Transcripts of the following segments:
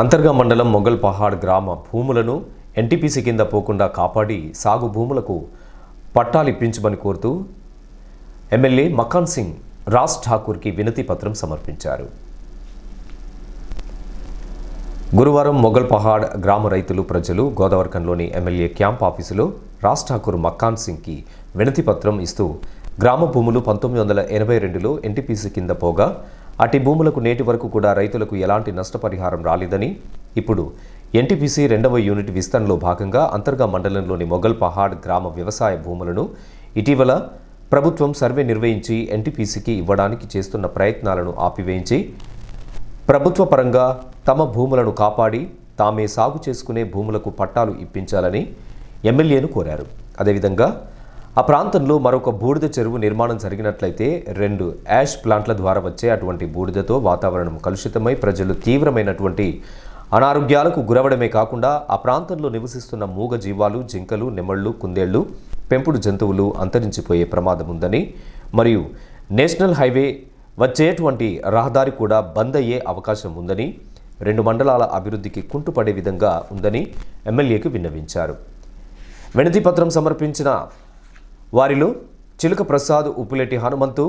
అంతర్గా మండలం మొగల్ పహాడ్ గ్రామ భూములను ఎన్టీపీసీ కింద పోకుండా కాపాడి సాగు భూములకు పట్టాలిప్పించమని కోరుతూ ఎమ్మెల్యే మకాన్ సింగ్ రాజ్ ఠాకూర్కి వినతి పత్రం సమర్పించారు. గురువారం మొగల్ పహాడ్ గ్రామ రైతులు ప్రజలు గోదావరికంలోని ఎమ్మెల్యే క్యాంప్ ఆఫీసులో రాజ్ ఠాకూర్ మక్కాన్ సింగ్కి వినతి పత్రం ఇస్తూ గ్రామ భూములు పంతొమ్మిది వందల ఎనభై రెండులో ఎన్టీపీసీ కింద పోగా అటు భూములకు నేటి వరకు కూడా రైతులకు ఎలాంటి నష్టపరిహారం రాలేదని ఇప్పుడు ఎన్టీపీసీ రెండవ యూనిట్ విస్తరణలో భాగంగా అంతర్గా మండలంలోని మొగల్ పహాడ్ గ్రామ వ్యవసాయ భూములను ఇటీవల ప్రభుత్వం సర్వే నిర్వహించి ఎన్టీపీసీకి ఇవ్వడానికి చేస్తున్న ప్రయత్నాలను ఆపివేయించి ప్రభుత్వ పరంగా తమ భూములను కాపాడి తామే సాగు చేసుకునే భూములకు పట్టాలు ఇప్పించాలని ఎమ్మెల్యేను కోరారు. అదేవిధంగా ఆ ప్రాంతంలో మరొక బూడిద చెరువు నిర్మాణం జరిగినట్లయితే రెండు యాష్ ప్లాంట్ల ద్వారా వచ్చే అటువంటి బూడిదతో వాతావరణం కలుషితమై ప్రజలు తీవ్రమైనటువంటి అనారోగ్యాలకు గురవడమే కాకుండా ఆ ప్రాంతంలో నివసిస్తున్న మూగ జీవాలు జింకలు నెమళ్ళు కుందేళ్ళు పెంపుడు జంతువులు అంతరించిపోయే ప్రమాదం ఉందని మరియు నేషనల్ హైవే వచ్చేటువంటి రహదారి కూడా బంద్ అయ్యే అవకాశం ఉందని రెండు మండలాల అభివృద్ధికి కుంటుపడే విధంగా ఉందని ఎమ్మెల్యేకి విన్నవించారు. వినతిపత్రం సమర్పించిన వారిలో చిలుక ప్రసాద్ ఉప్పులెట్టి హనుమంతు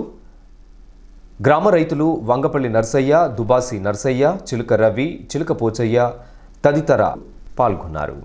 గ్రామ రైతులు వంగపల్లి నర్సయ్య దుబాసి నర్సయ్య చిలుక రవి చిలుక పోచయ్య తదితర పాల్గొన్నారు.